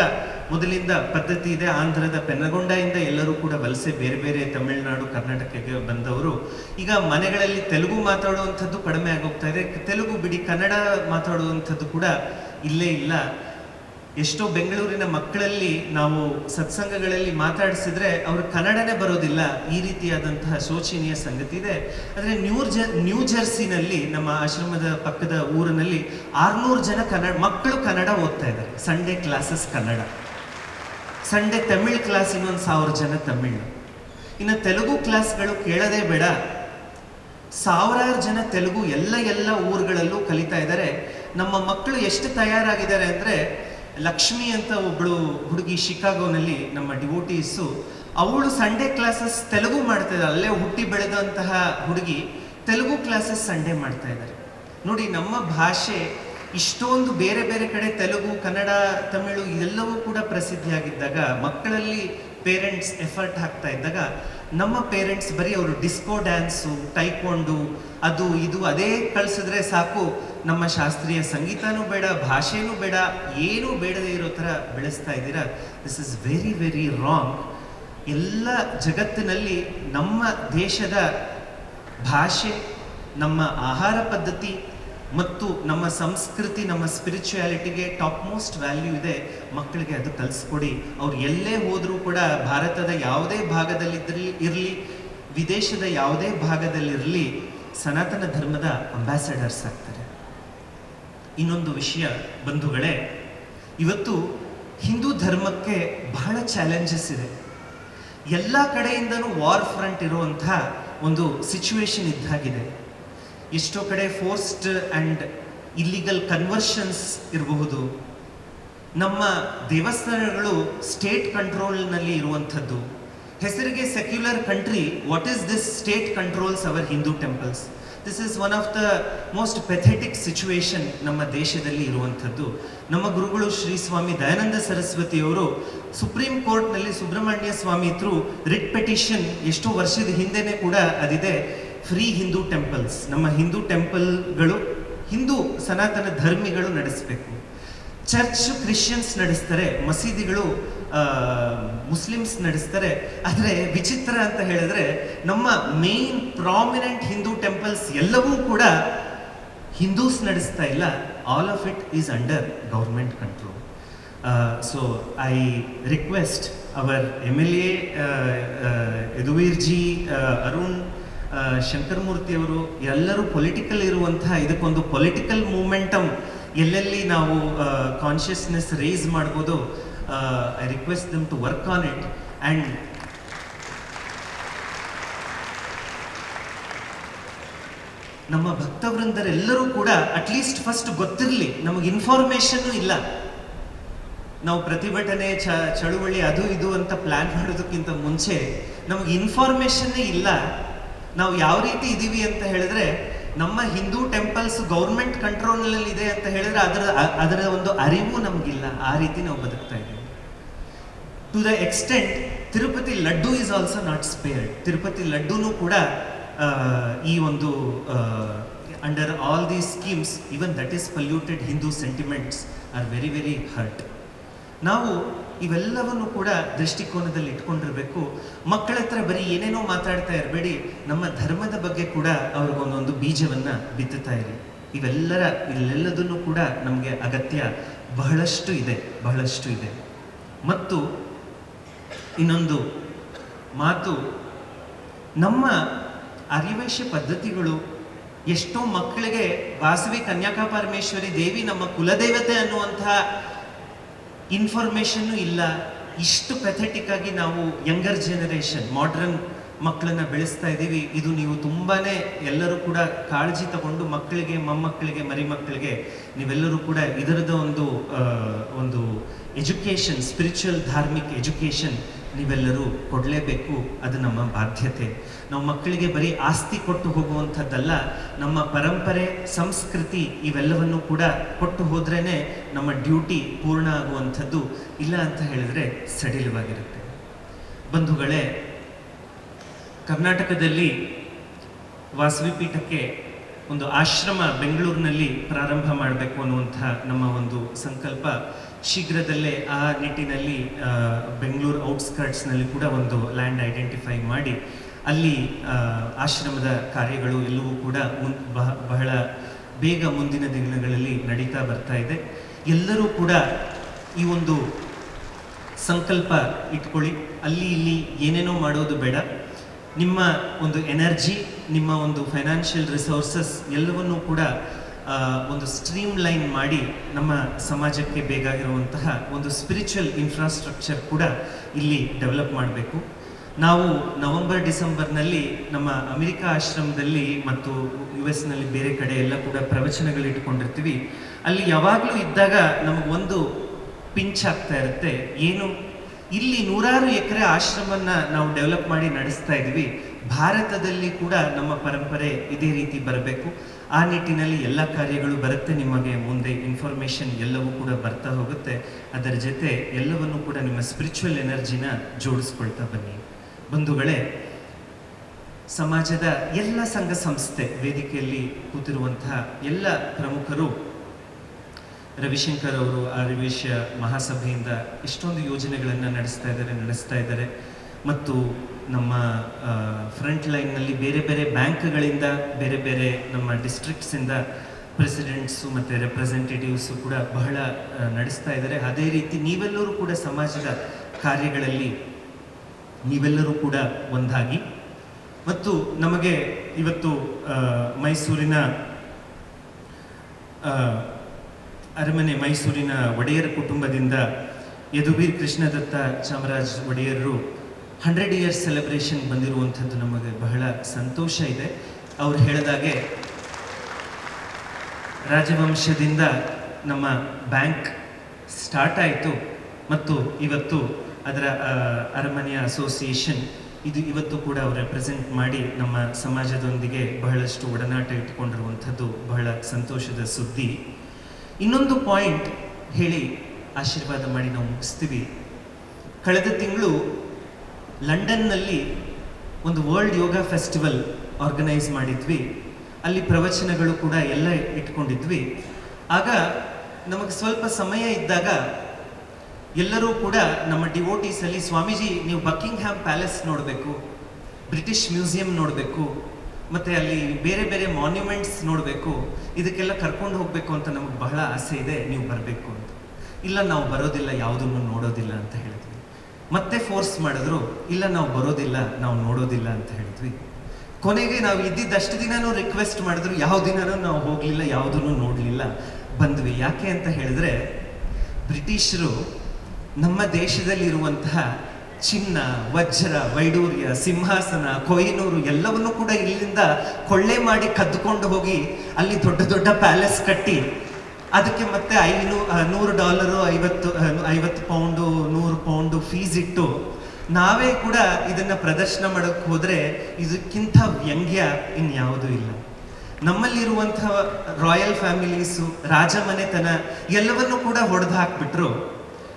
ಮೊದಲಿಂದ ಪದ್ಧತಿ ಇದೆ. ಆಂಧ್ರದ ಪೆನ್ನಗೊಂಡಯಿಂದ ಎಲ್ಲರೂ ಕೂಡ ವಲಸೆ ಬೇರೆ ಬೇರೆ ತಮಿಳುನಾಡು, ಕರ್ನಾಟಕಕ್ಕೆ ಬಂದವರು ಈಗ ಮನೆಗಳಲ್ಲಿ ತೆಲುಗು ಮಾತಾಡುವಂಥದ್ದು ಕಡಿಮೆ ಆಗೋಗ್ತಾ ಇದೆ. ತೆಲುಗು ಬಿಡಿ ಕನ್ನಡ ಮಾತಾಡುವಂಥದ್ದು ಕೂಡ ಇಲ್ಲೇ ಇಲ್ಲ. ಎಷ್ಟೋ ಬೆಂಗಳೂರಿನ ಮಕ್ಕಳಲ್ಲಿ ನಾವು ಸತ್ಸಂಗಗಳಲ್ಲಿ ಮಾತಾಡಿಸಿದ್ರೆ ಅವರು ಕನ್ನಡನೇ ಬರೋದಿಲ್ಲ. ಈ ರೀತಿಯಾದಂತಹ ಶೋಚನೀಯ ಸಂಗತಿ ಇದೆ. ಆದರೆ ನ್ಯೂ ಜ, ನ್ಯೂ ಜರ್ಸಿನಲ್ಲಿ ನಮ್ಮ ಆಶ್ರಮದ ಪಕ್ಕದ ಊರಿನಲ್ಲಿ ಆರ್ನೂರು ಜನ ಕನ್ನಡ, ಮಕ್ಕಳು ಕನ್ನಡ ಓದ್ತಾ ಇದ್ದಾರೆ. Sunday classes Kannada. Sunday Tamil class ಇನ್ನೊಂದು ಸಾವಿರ ಜನ ತಮಿಳ್. ಇನ್ನು ತೆಲುಗು ಕ್ಲಾಸ್ಗಳು ಕೇಳದೇ ಬೇಡ. ಸಾವಿರಾರು ಜನ ತೆಲುಗು ಎಲ್ಲ ಎಲ್ಲ ಊರುಗಳಲ್ಲೂ ಕಲಿತಾ ಇದ್ದಾರೆ. ನಮ್ಮ ಮಕ್ಕಳು ಎಷ್ಟು ತಯಾರಾಗಿದ್ದಾರೆ ಅಂದರೆ ಲಕ್ಷ್ಮಿ ಅಂತ ಒಬ್ಬಳು ಹುಡುಗಿ ಶಿಕಾಗೋನಲ್ಲಿ ನಮ್ಮ ಡಿವೋಟೀಸು, ಅವಳು ಸಂಡೇ ಕ್ಲಾಸಸ್ ತೆಲುಗು ಮಾಡ್ತಾ ಇದ್ದಾರೆ ಅಲ್ಲೇ ಹುಟ್ಟಿ ಬೆಳೆದಂತಹ ಹುಡುಗಿ ತೆಲುಗು ಕ್ಲಾಸಸ್ ಸಂಡೇ ಮಾಡ್ತಾ ಇದ್ದಾರೆ. ನೋಡಿ, ನಮ್ಮ ಭಾಷೆ ಇಷ್ಟೊಂದು ಬೇರೆ ಬೇರೆ ಕಡೆ ತೆಲುಗು, ಕನ್ನಡ, ತಮಿಳು ಇದೆಲ್ಲವೂ ಕೂಡ ಪ್ರಸಿದ್ಧಿಯಾಗಿದ್ದಾಗ, ಮಕ್ಕಳಲ್ಲಿ ಪೇರೆಂಟ್ಸ್ ಎಫರ್ಟ್ ಹಾಕ್ತಾ ಇದ್ದಾಗ, ನಮ್ಮ ಪೇರೆಂಟ್ಸ್ ಬರೀ ಅವರು ಡಿಸ್ಕೋ ಡ್ಯಾನ್ಸು ಟೈಕೊಂಡು ಅದು ಇದು, ಅದೇ ಕಳಿಸಿದ್ರೆ ಸಾಕು. ನಮ್ಮ ಶಾಸ್ತ್ರೀಯ ಸಂಗೀತನೂ ಬೇಡ, ಭಾಷೆನೂ ಬೇಡ, ಏನೂ ಬೇಡದೇ ಇರೋ ಥರ ಬೆಳೆಸ್ತಾ ಇದ್ದೀರಾ? This is very very wrong ಎಲ್ಲ ಜಗತ್ತಿನಲ್ಲಿ ನಮ್ಮ ದೇಶದ ಭಾಷೆ, ನಮ್ಮ ಆಹಾರ ಪದ್ಧತಿ ಮತ್ತು ನಮ್ಮ ಸಂಸ್ಕೃತಿ, ನಮ್ಮ ಸ್ಪಿರಿಚುಯಾಲಿಟಿಗೆ ಟಾಪ್ ಮೋಸ್ಟ್ ವ್ಯಾಲ್ಯೂ ಇದೆ. ಮಕ್ಕಳಿಗೆ ಅದು ಕಲಿಸ್ಕೊಡಿ. ಅವ್ರು ಎಲ್ಲೇ ಹೋದರೂ ಕೂಡ ಭಾರತದ ಯಾವುದೇ ಭಾಗದಲ್ಲಿದ್ದಲ್ಲಿ ಇರಲಿ, ವಿದೇಶದ ಯಾವುದೇ ಭಾಗದಲ್ಲಿರಲಿ ಸನಾತನ ಧರ್ಮದ ಅಂಬಾಸಡರ್ಸ್ ಆಗ್ತಾರೆ. ಇನ್ನೊಂದು ವಿಷಯ, ಬಂಧುಗಳೇ. ಇವತ್ತು ಹಿಂದೂ ಧರ್ಮಕ್ಕೆ ಬಹಳ ಚಾಲೆಂಜಸ್ ಇದೆ. ಎಲ್ಲ ಕಡೆಯಿಂದನೂ ವಾರ್ ಫ್ರಂಟ್ ಇರುವಂಥ ಒಂದು ಸಿಚುವೇಶನ್ ಇದ್ದಾಗಿದೆ. ಎಷ್ಟೋ ಕಡೆ ಫೋರ್ಸ್ಡ್ ಆ್ಯಂಡ್ ಇಲ್ಲಿಗಲ್ ಕನ್ವರ್ಷನ್ಸ್ ಇರಬಹುದು. ನಮ್ಮ ದೇವಸ್ಥಾನಗಳು ಸ್ಟೇಟ್ ಕಂಟ್ರೋಲ್ನಲ್ಲಿ ಇರುವಂಥದ್ದು. ಹೆಸರಿಗೆ secular country what is this state controls our Hindu temples this is one of the most pathetic situation ನಮ್ಮ ದೇಶದಲ್ಲಿ ಇರುವಂಥದ್ದು. ನಮ್ಮ ಗುರುಗಳು ಶ್ರೀ ಸ್ವಾಮಿ ದಯಾನಂದ ಸರಸ್ವತಿಯವರು ಸುಪ್ರೀಂ ಕೋರ್ಟ್ನಲ್ಲಿ Subrahmanya Swamy through writ petition ಎಷ್ಟೋ ವರ್ಷದ ಹಿಂದೆನೇ ಕೂಡ ಅದಿದೆ. ಫ್ರೀ ಹಿಂದೂ ಟೆಂಪಲ್ಸ್ ನಮ್ಮ ಹಿಂದೂ ಟೆಂಪಲ್ಗಳು ಹಿಂದೂ ಸನಾತನ ಧರ್ಮಿಗಳು ನಡೆಸಬೇಕು. ಚರ್ಚ್ ಕ್ರಿಶ್ಚಿಯನ್ಸ್ ನಡೆಸ್ತಾರೆ. ಮಸೀದಿಗಳು ಮುಸ್ಲಿಮ್ಸ್ ನಡೆಸ್ತಾರೆ. ಆದರೆ ವಿಚಿತ್ರ ಅಂತ ಹೇಳಿದ್ರೆ ನಮ್ಮ ಮೇನ್ ಪ್ರಾಮಿನೆಂಟ್ ಹಿಂದೂ ಟೆಂಪಲ್ಸ್ ಎಲ್ಲವೂ ಕೂಡ ಹಿಂದೂಸ್ ನಡೆಸ್ತಾ ಇಲ್ಲ. All of it is under government control so I request our M L A Yaduveer ji Arun ಶಂಕರಮೂರ್ತಿಯವರು ಎಲ್ಲರೂ ಪೊಲಿಟಿಕಲ್ ಇರುವಂತಹ ಇದಕ್ಕೊಂದು ಪೊಲಿಟಿಕಲ್ ಮೂಮೆಂಟಮ್ ಎಲ್ಲೆಲ್ಲಿ ನಾವು ಕಾನ್ಷಿಯಸ್ನೆಸ್ ರೇಸ್ ಮಾಡ್ಬೋದು I request them to work on it and ನಮ್ಮ ಭಕ್ತವೃಂದರೆಲ್ಲರೂ ಕೂಡ ಅಟ್ಲೀಸ್ಟ್ ಫಸ್ಟ್ ಗೊತ್ತಿರಲಿ, ನಮಗೆ ಇನ್ಫಾರ್ಮೇಶನ್ ಇಲ್ಲ. ನಾವು ಪ್ರತಿಭಟನೆ, ಚ, ಚಳುವಳಿ ಅದು ಇದು ಅಂತ ಪ್ಲಾನ್ ಮಾಡೋದಕ್ಕಿಂತ ಮುಂಚೆ ನಮಗೆ ಇನ್ಫಾರ್ಮೇಶನ್ನೇ ಇಲ್ಲ. ನಾವು ಯಾವ ರೀತಿ ಇದ್ದೀವಿ ಅಂತ ಹೇಳಿದ್ರೆ, ನಮ್ಮ ಹಿಂದೂ ಟೆಂಪಲ್ಸ್ ಗೌರ್ಮೆಂಟ್ ಕಂಟ್ರೋಲ್ನಲ್ಲಿ ಇದೆ ಅಂತ ಹೇಳಿದ್ರೆ ಅದರ ಅದರ ಒಂದು ಅರಿವು ನಮಗಿಲ್ಲ. ಆ ರೀತಿ ನಾವು ಬದುಕ್ತಾ ಇದ್ದೀವಿ. To the extent Tirupati laddu is also not spared Tirupati ಲಡ್ಡೂನು ಕೂಡ ಈ ಒಂದು under all these schemes even that is polluted Hindu sentiments are very very hurt ನಾವು ಇವೆಲ್ಲವನ್ನು ಕೂಡ ದೃಷ್ಟಿಕೋನದಲ್ಲಿ ಇಟ್ಕೊಂಡಿರಬೇಕು. ಮಕ್ಕಳ ಹತ್ರ ಬರೀ ಏನೇನೋ ಮಾತಾಡ್ತಾ ಇರಬೇಡಿ, ನಮ್ಮ ಧರ್ಮದ ಬಗ್ಗೆ ಕೂಡ ಅವ್ರಿಗೊಂದೊಂದು ಬೀಜವನ್ನು ಬಿತ್ತುತ್ತಾ ಇರಿ. ಇವೆಲ್ಲರ, ಇಲ್ಲೆಲ್ಲದನ್ನು ಕೂಡ ನಮಗೆ ಅಗತ್ಯ ಬಹಳಷ್ಟು ಇದೆ ಬಹಳಷ್ಟು ಇದೆ. ಮತ್ತು ಇನ್ನೊಂದು ಮಾತು, ನಮ್ಮ ಅರಿವೇಶ ಪದ್ಧತಿಗಳು ಎಷ್ಟೋ ಮಕ್ಕಳಿಗೆ ವಾಸವಿ ಕನ್ಯಾಕಾ ಪರಮೇಶ್ವರಿ ದೇವಿ ನಮ್ಮ ಕುಲದೇವತೆ ಅನ್ನುವಂತಹ ಇನ್ಫಾರ್ಮೇಶನ್ನು ಇಲ್ಲ. ಇಷ್ಟು ಪೆಥೆಟಿಕ್ ಆಗಿ ನಾವು ಯಂಗರ್ ಜನರೇಷನ್ ಮಾಡ್ರನ್ ಮಕ್ಕಳನ್ನ ಬೆಳೆಸ್ತಾ ಇದ್ದೀವಿ. ಇದು ನೀವು ತುಂಬಾನೇ ಎಲ್ಲರೂ ಕೂಡ ಕಾಳಜಿ ತಗೊಂಡು ಮಕ್ಕಳಿಗೆ, ಮೊಮ್ಮಕ್ಕಳಿಗೆ ಮರಿ ಮಕ್ಕಳಿಗೆ ನೀವೆಲ್ಲರೂ ಕೂಡ ಇದರದ ಒಂದು ಒಂದು ಎಜುಕೇಶನ್ ಸ್ಪಿರಿಚುವಲ್ ಧಾರ್ಮಿಕ್ ಎಜುಕೇಶನ್ ನೀವೆಲ್ಲರೂ ಕೊಡಲೇಬೇಕು, ಅದು ನಮ್ಮ ಬಾಧ್ಯತೆ. ನಾವು ಮಕ್ಕಳಿಗೆ ಬರೀ ಆಸ್ತಿ ಕೊಟ್ಟು ಹೋಗುವಂಥದ್ದಲ್ಲ, ನಮ್ಮ ಪರಂಪರೆ, ಸಂಸ್ಕೃತಿ ಇವೆಲ್ಲವನ್ನು ಕೂಡ ಕೊಟ್ಟು ಹೋದ್ರೇ ನಮ್ಮ ಡ್ಯೂಟಿ ಪೂರ್ಣ ಆಗುವಂಥದ್ದು, ಇಲ್ಲ ಅಂತ ಹೇಳಿದ್ರೆ ಸಡಿಲವಾಗಿರುತ್ತೆ. ಬಂಧುಗಳೇ, ಕರ್ನಾಟಕದಲ್ಲಿ ವಾಸವಿ ಪೀಠಕ್ಕೆ ಒಂದು ಆಶ್ರಮ ಬೆಂಗಳೂರಿನಲ್ಲಿ ಪ್ರಾರಂಭ ಮಾಡಬೇಕು ಅನ್ನುವಂಥ ನಮ್ಮ ಒಂದು ಸಂಕಲ್ಪ. ಶೀಘ್ರದಲ್ಲೇ ಆ ನಿಟ್ಟಿನಲ್ಲಿ ಬೆಂಗಳೂರು ಔಟ್ಸ್ಕರ್ಟ್ಸ್ನಲ್ಲಿ ಕೂಡ ಒಂದು ಲ್ಯಾಂಡ್ ಐಡೆಂಟಿಫೈ ಮಾಡಿ, ಅಲ್ಲಿ ಆಶ್ರಮದ ಕಾರ್ಯಗಳು ಎಲ್ಲವೂ ಕೂಡ ಮುನ್, ಬಹ- ಬಹಳ ಬೇಗ ಮುಂದಿನ ದಿನಗಳಲ್ಲಿ ನಡೀತಾ ಬರ್ತಾ ಇದೆ. ಎಲ್ಲರೂ ಕೂಡ ಈ ಒಂದು ಸಂಕಲ್ಪ ಇಟ್ಕೊಳ್ಳಿ. ಅಲ್ಲಿ ಇಲ್ಲಿ ಏನೇನೋ ಮಾಡೋದು ಬೇಡ. ನಿಮ್ಮ ಒಂದು ಎನರ್ಜಿ, ನಿಮ್ಮ ಒಂದು ಫೈನಾನ್ಷಿಯಲ್ ರಿಸೋರ್ಸಸ್ ಎಲ್ಲವನ್ನೂ ಕೂಡ ಒಂದು ಸ್ಟ್ರೀಮ್ ಲೈನ್ ಮಾಡಿ ನಮ್ಮ ಸಮಾಜಕ್ಕೆ ಬೇಕಾಗಿರುವಂತಹ ಒಂದು ಸ್ಪಿರಿಚುವಲ್ ಇನ್ಫ್ರಾಸ್ಟ್ರಕ್ಚರ್ ಕೂಡ ಇಲ್ಲಿ ಡೆವಲಪ್ ಮಾಡಬೇಕು. ನಾವು ನವೆಂಬರ್, ಡಿಸೆಂಬರ್ನಲ್ಲಿ ನಮ್ಮ ಅಮೆರಿಕ ಆಶ್ರಮದಲ್ಲಿ ಮತ್ತು ಯು ಎಸ್ನಲ್ಲಿ ಬೇರೆ ಕಡೆ ಎಲ್ಲ ಕೂಡ ಪ್ರವಚನಗಳು ಇಟ್ಕೊಂಡಿರ್ತೀವಿ. ಅಲ್ಲಿ ಯಾವಾಗಲೂ ಇದ್ದಾಗ ನಮಗೊಂದು ಪಿಂಚ್ ಆಗ್ತಾ ಇರುತ್ತೆ. ಏನು? ಇಲ್ಲಿ ನೂರಾರು ಎಕರೆ ಆಶ್ರಮನ ನಾವು ಡೆವಲಪ್ ಮಾಡಿ ನಡೆಸ್ತಾ ಇದ್ದೀವಿ. ಭಾರತದಲ್ಲಿ ಕೂಡ ನಮ್ಮ ಪರಂಪರೆ ಇದೇ ರೀತಿ ಬರಬೇಕು. ಆ ನಿಟ್ಟಿನಲ್ಲಿ ಎಲ್ಲ ಕಾರ್ಯಗಳು ಬರುತ್ತೆ, ನಿಮಗೆ ಮುಂದೆ ಇನ್ಫಾರ್ಮೇಷನ್ ಎಲ್ಲವೂ ಕೂಡ ಬರ್ತಾ ಹೋಗುತ್ತೆ. ಅದರ ಜೊತೆ ಎಲ್ಲವನ್ನು ಕೂಡ ನಿಮ್ಮ ಸ್ಪಿರಿಚುವಲ್ ಎನರ್ಜಿನ ಜೋಡಿಸ್ಕೊಳ್ತಾ ಬನ್ನಿ. ಬಂಧುಗಳೇ, ಸಮಾಜದ ಎಲ್ಲ ಸಂಘ ಸಂಸ್ಥೆ, ವೇದಿಕೆಯಲ್ಲಿ ಕೂತಿರುವಂತಹ ಎಲ್ಲ ಪ್ರಮುಖರು, ರವಿಶಂಕರ್ ಅವರು ಆರ್ಯವೇಶ ಮಹಾಸಭೆಯಿಂದ ಎಷ್ಟೊಂದು ಯೋಜನೆಗಳನ್ನು ನಡೆಸ್ತಾ ಇದ್ದಾರೆ ನಡೆಸ್ತಾ ಇದ್ದಾರೆ. ಮತ್ತು ನಮ್ಮ ಫ್ರಂಟ್ ಲೈನ್ನಲ್ಲಿ ಬೇರೆ ಬೇರೆ ಬ್ಯಾಂಕ್ಗಳಿಂದ ಬೇರೆ ಬೇರೆ ನಮ್ಮ ಡಿಸ್ಟ್ರಿಕ್ಟ್ಸಿಂದ ಪ್ರೆಸಿಡೆಂಟ್ಸು ಮತ್ತು ರೆಪ್ರೆಸೆಂಟೇಟಿವ್ಸು ಕೂಡ ಬಹಳ ನಡೆಸ್ತಾ ಇದ್ದಾರೆ. ಅದೇ ರೀತಿ ನೀವೆಲ್ಲರೂ ಕೂಡ ಸಮಾಜದ ಕಾರ್ಯಗಳಲ್ಲಿ ನೀವೆಲ್ಲರೂ ಕೂಡ ಒಂದಾಗಿ. ಮತ್ತು ನಮಗೆ ಇವತ್ತು ಮೈಸೂರಿನ ಅರಮನೆ ಮೈಸೂರಿನ ಒಡೆಯರ್ ಕುಟುಂಬದಿಂದ ಯದುವೀರ್ ಕೃಷ್ಣದತ್ತ ಚಾಮರಾಜ್ ಒಡೆಯರು ಹಂಡ್ರೆಡ್ ಇಯರ್ಸ್ ಸೆಲೆಬ್ರೇಷನ್ ಬಂದಿರುವಂಥದ್ದು ನಮಗೆ ಬಹಳ ಸಂತೋಷ ಇದೆ. ಅವ್ರು ಹೇಳಿದಾಗೆ ರಾಜವಂಶದಿಂದ ನಮ್ಮ ಬ್ಯಾಂಕ್ ಸ್ಟಾರ್ಟ್ ಆಯಿತು. ಮತ್ತು ಇವತ್ತು ಅದರ ಅರಮನೆಯ ಅಸೋಸಿಯೇಷನ್ ಇದು ಇವತ್ತು ಕೂಡ ಅವರು ರೆಪ್ರೆಸೆಂಟ್ ಮಾಡಿ ನಮ್ಮ ಸಮಾಜದೊಂದಿಗೆ ಬಹಳಷ್ಟು ಒಡನಾಟ ಇಟ್ಟುಕೊಂಡಿರುವಂಥದ್ದು ಬಹಳ ಸಂತೋಷದ ಸುದ್ದಿ. ಇನ್ನೊಂದು ಪಾಯಿಂಟ್ ಹೇಳಿ ಆಶೀರ್ವಾದ ಮಾಡಿ ನಾವು ಮುಗಿಸ್ತೀವಿ. ಕಳೆದ ತಿಂಗಳು ಲಂಡನ್ನಲ್ಲಿ ಒಂದು ವರ್ಲ್ಡ್ ಯೋಗ ಫೆಸ್ಟಿವಲ್ ಆರ್ಗನೈಸ್ ಮಾಡಿದ್ವಿ. ಅಲ್ಲಿ ಪ್ರವಚನಗಳು ಕೂಡ ಎಲ್ಲ ಇಟ್ಕೊಂಡಿದ್ವಿ. ಆಗ ನಮಗೆ ಸ್ವಲ್ಪ ಸಮಯ ಇದ್ದಾಗ ಎಲ್ಲರೂ ಕೂಡ ನಮ್ಮ ಡಿವೋಟೀಸಲ್ಲಿ ಸ್ವಾಮೀಜಿ, ನೀವು ಬಕ್ಕಿಂಗ್ ಹ್ಯಾಮ್ ಪ್ಯಾಲೇಸ್ ನೋಡಬೇಕು ಬ್ರಿಟಿಷ್ ಮ್ಯೂಸಿಯಂ ನೋಡಬೇಕು, ಮತ್ತು ಅಲ್ಲಿ ಬೇರೆ ಬೇರೆ ಮಾನ್ಯುಮೆಂಟ್ಸ್ ನೋಡಬೇಕು, ಇದಕ್ಕೆಲ್ಲ ಕರ್ಕೊಂಡು ಹೋಗಬೇಕು ಅಂತ ನಮಗೆ ಬಹಳ ಆಸೆ ಇದೆ, ನೀವು ಬರಬೇಕು ಅಂತ. ಇಲ್ಲ, ನಾವು ಬರೋದಿಲ್ಲ, ಯಾವುದನ್ನು ನೋಡೋದಿಲ್ಲ ಅಂತ ಹೇಳಿದ್ವಿ ಮತ್ತೆ ಫೋರ್ಸ್ ಮಾಡಿದ್ರು, ಇಲ್ಲ ನಾವು ಬರೋದಿಲ್ಲ, ನಾವು ನೋಡೋದಿಲ್ಲ ಅಂತ ಹೇಳಿದ್ವಿ. ಕೊನೆಗೆ ನಾವು ಇದ್ದಿದ್ದಷ್ಟು ದಿನನೂ ರಿಕ್ವೆಸ್ಟ್ ಮಾಡಿದ್ರು, ಯಾವ ದಿನನೂ ನಾವು ಹೋಗಲಿಲ್ಲ, ಯಾವುದನ್ನು ನೋಡಲಿಲ್ಲ, ಬಂದ್ವಿ. ಯಾಕೆ ಅಂತ ಹೇಳಿದ್ರೆ, ಬ್ರಿಟಿಷರು ನಮ್ಮ ದೇಶದಲ್ಲಿರುವಂತಹ ಚಿನ್ನ, ವಜ್ರ, ವೈಡೂರ್ಯ, ಸಿಂಹಾಸನ, ಕೊಯ್ನೂರು ಎಲ್ಲವನ್ನೂ ಕೂಡ ಇಲ್ಲಿಂದ ಕೊಳ್ಳೆ ಮಾಡಿ ಕದ್ದುಕೊಂಡು ಹೋಗಿ ಅಲ್ಲಿ ದೊಡ್ಡ ದೊಡ್ಡ ಪ್ಯಾಲೇಸ್ ಕಟ್ಟಿ ಅದಕ್ಕೆ ಮತ್ತೆ ಐನೂ ನೂರು ಡಾಲರು, ಐವತ್ತು ಐವತ್ತು ಪೌಂಡು, ನೂರು ಪೌಂಡು ಫೀಸ್ ಇಟ್ಟು ನಾವೇ ಕೂಡ ಇದನ್ನು ಪ್ರದರ್ಶನ ಮಾಡೋಕ್ಕೆ ಹೋದರೆ ಇದಕ್ಕಿಂತ ವ್ಯಂಗ್ಯ ಇನ್ಯಾವುದೂ ಇಲ್ಲ. ನಮ್ಮಲ್ಲಿರುವಂಥ ರಾಯಲ್ ಫ್ಯಾಮಿಲೀಸು ರಾಜಮನೆತನ ಎಲ್ಲವನ್ನೂ ಕೂಡ ಹೊಡೆದು ಹಾಕ್ಬಿಟ್ರು.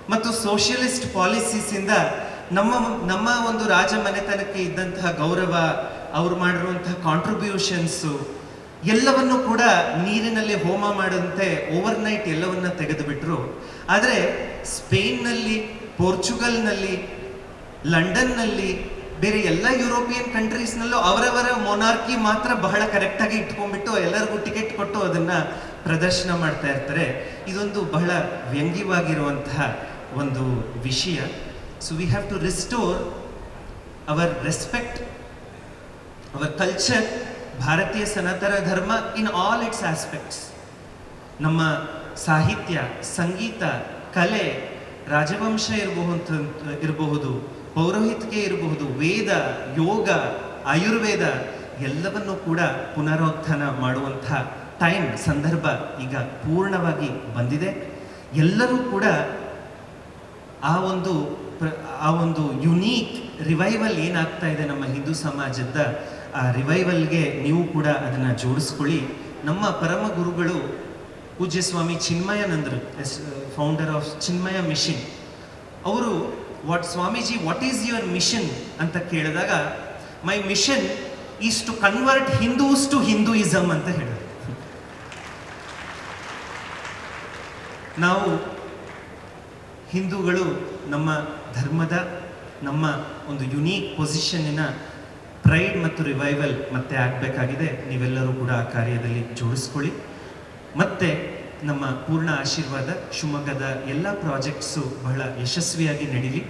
ಮತ್ತು ಸೋಷಿಯಲಿಸ್ಟ್ ಪಾಲಿಸೀಸಿಂದ ನಮ್ಮ ನಮ್ಮ ಒಂದು ರಾಜಮನೆತನಕ್ಕೆ ಇದ್ದಂತಹ ಗೌರವ, ಅವ್ರು ಮಾಡಿರುವಂತಹ ಕಾಂಟ್ರಿಬ್ಯೂಷನ್ಸು ಎಲ್ಲವನ್ನು ಕೂಡ ನೀರಿನಲ್ಲಿ ಹೋಮ ಮಾಡಂತೆ ಓವರ್ ನೈಟ್ ಎಲ್ಲವನ್ನ ತೆಗೆದುಬಿಟ್ರು. ಆದರೆ ಸ್ಪೇನ್ನಲ್ಲಿ, ಪೋರ್ಚುಗಲ್ನಲ್ಲಿ, ಲಂಡನ್ನಲ್ಲಿ, ಬೇರೆ ಎಲ್ಲ ಯುರೋಪಿಯನ್ ಕಂಟ್ರೀಸ್ನಲ್ಲೂ ಅವರವರ ಮೊನಾರ್ಕಿ ಮಾತ್ರ ಬಹಳ ಕರೆಕ್ಟಾಗಿ ಇಟ್ಕೊಂಡ್ಬಿಟ್ಟು ಎಲ್ಲರಿಗೂ ಟಿಕೆಟ್ ಕೊಟ್ಟು ಅದನ್ನ ಪ್ರದರ್ಶನ ಮಾಡ್ತಾ ಇರ್ತಾರೆ. ಇದೊಂದು ಬಹಳ ವ್ಯಂಗ್ಯವಾಗಿರುವಂತಹ ಒಂದು ವಿಷಯ. So we have to restore our respect our culture ಭಾರತೀಯ ಸನಾತನ ಧರ್ಮ ಇನ್ ಆಲ್ ಇಟ್ಸ್ ಆಸ್ಪೆಕ್ಟ್ಸ್ ನಮ್ಮ ಸಾಹಿತ್ಯ, ಸಂಗೀತ, ಕಲೆ, ರಾಜವಂಶ ಇರಬಹುದು ಇರಬಹುದು ಪೌರೋಹಿತ್ಗೆ ಇರಬಹುದು, ವೇದ, ಯೋಗ, ಆಯುರ್ವೇದ ಎಲ್ಲವನ್ನೂ ಕೂಡ ಪುನರುತ್ಥಾನ ಮಾಡುವಂತಹ ಟೈಮ್ ಸಂದರ್ಭ ಈಗ ಪೂರ್ಣವಾಗಿ ಬಂದಿದೆ. ಎಲ್ಲರೂ ಕೂಡ ಆ ಒಂದು ಆ ಒಂದು ಯುನೀಕ್ ರಿವೈವಲ್ ಏನಾಗ್ತಾ ಇದೆ ನಮ್ಮ ಹಿಂದೂ ಸಮಾಜದ ಆ ರಿವೈವಲ್ಗೆ ನೀವು ಕೂಡ ಅದನ್ನು ಜೋಡಿಸ್ಕೊಳ್ಳಿ. ನಮ್ಮ ಪರಮ ಗುರುಗಳು ಪೂಜ್ಯ ಸ್ವಾಮಿ ಚಿನ್ಮಯಾನಂದರು ಫೌಂಡರ್ ಆಫ್ ಚಿನ್ಮಯ ಮಿಷನ್ ಅವರು what Swamiji what is your mission ಅಂತ ಕೇಳಿದಾಗ my mission is to convert Hindus to Hinduism ಅಂತ ಹೇಳಿದರು. ನಾವು ಹಿಂದೂಗಳು ನಮ್ಮ ಧರ್ಮದ, ನಮ್ಮ ಒಂದು ಯುನೀಕ್ ಪೊಸಿಷನ್ನಿನ ಪ್ರೈಡ್ ಮತ್ತು ರಿವೈವಲ್ ಮತ್ತೆ ಆಗಬೇಕಾಗಿದೆ. ನೀವೆಲ್ಲರೂ ಕೂಡ ಆ ಕಾರ್ಯದಲ್ಲಿ ಜೋಡಿಸ್ಕೊಳ್ಳಿ. ಮತ್ತೆ ನಮ್ಮ ಪೂರ್ಣ ಆಶೀರ್ವಾದ, ಶಿವಮೊಗ್ಗದ ಎಲ್ಲ ಪ್ರಾಜೆಕ್ಟ್ಸು ಬಹಳ ಯಶಸ್ವಿಯಾಗಿ ನಡೀಲಿ.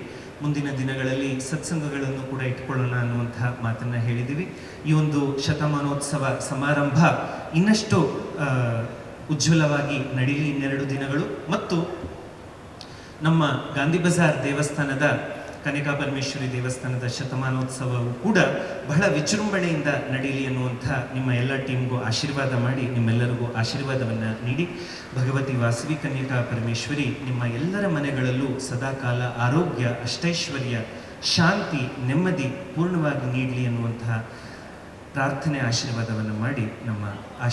ಮುಂದಿನ ದಿನಗಳಲ್ಲಿ ಸತ್ಸಂಗಗಳನ್ನು ಕೂಡ ಇಟ್ಕೊಳ್ಳೋಣ ಅನ್ನುವಂತಹ ಮಾತನ್ನು ಹೇಳಿದ್ದೀವಿ ಈ ಒಂದು ಶತಮಾನೋತ್ಸವ ಸಮಾರಂಭ ಇನ್ನಷ್ಟು ಉಜ್ವಲವಾಗಿ ನಡೀಲಿ ಇನ್ನೆರಡು ದಿನಗಳು. ಮತ್ತು ನಮ್ಮ ಗಾಂಧಿ ಬಜಾರ್ ದೇವಸ್ಥಾನದ ಕನಿಕಾ ಪರಮೇಶ್ವರಿ ದೇವಸ್ಥಾನದ ಶತಮಾನೋತ್ಸವವು ಕೂಡ ಬಹಳ ವಿಜೃಂಭಣೆಯಿಂದ ನಡೀಲಿ ಅನ್ನುವಂಥ ನಿಮ್ಮ ಎಲ್ಲ ಟೀಮ್ಗೂ ಆಶೀರ್ವಾದ ಮಾಡಿ ನಿಮ್ಮೆಲ್ಲರಿಗೂ ಆಶೀರ್ವಾದವನ್ನು ನೀಡಿ. ಭಗವತಿ ವಾಸವಿ ಕನ್ಯಕಾ ಪರಮೇಶ್ವರಿ, ನಿಮ್ಮ ಎಲ್ಲರ ಮನೆಗಳಲ್ಲೂ ಸದಾಕಾಲ ಆರೋಗ್ಯ, ಅಷ್ಟೈಶ್ವರ್ಯ, ಶಾಂತಿ, ನೆಮ್ಮದಿ ಪೂರ್ಣವಾಗಿ ನೀಡಲಿ ಅನ್ನುವಂತಹ ಪ್ರಾರ್ಥನೆ, ಆಶೀರ್ವಾದವನ್ನು ಮಾಡಿ ನಮ್ಮ ಆಶೀರ್ವಾದ